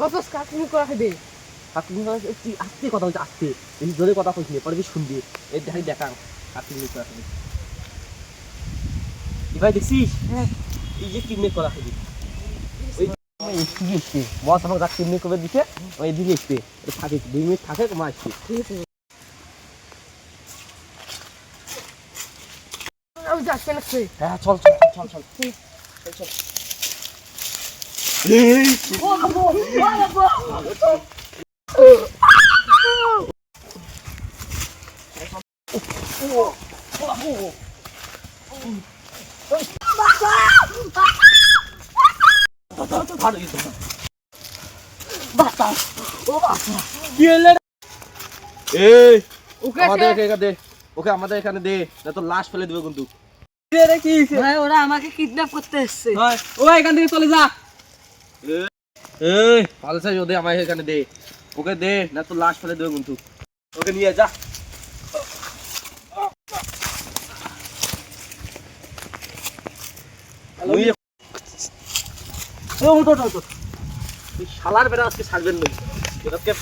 বসস কাকুনি করা খাবে আপনি একটু আস্তে কথা বলছে আস্তে। এই জোরে কথা কইছি পরে কি শুনবি। এই দেখাই দেখাং আপনি নিতে আসবে ভাই দেখছিস? এই যে কিডনি করা এসছে বস আমাকে যা কিডনি করে দিছে ওই এদিকে এটা থাকে দুই মিনিট থাকে মা আসছে। ঠিক আছে আমি যাচ্ছি না সে হ্যাঁ চল চল। কি? এই ওকে আমাদের এখানে দে। ওকে আমাদের এখানে দে। না তো লাশ ফেলে দিবে কিন্তু। ভাই ওরা আমাকে কিডন্যাপ করতে এসেছে। ও এখান থেকে চলে যা। এই। পালসাই ওদের আমার এখানে দে। ওকে দে না তো লাশ ফেলে দেবে কিন্তু। ওকে নিয়ে যা। শালার বেড়া আজকে ছাড়বেন না। এটাকে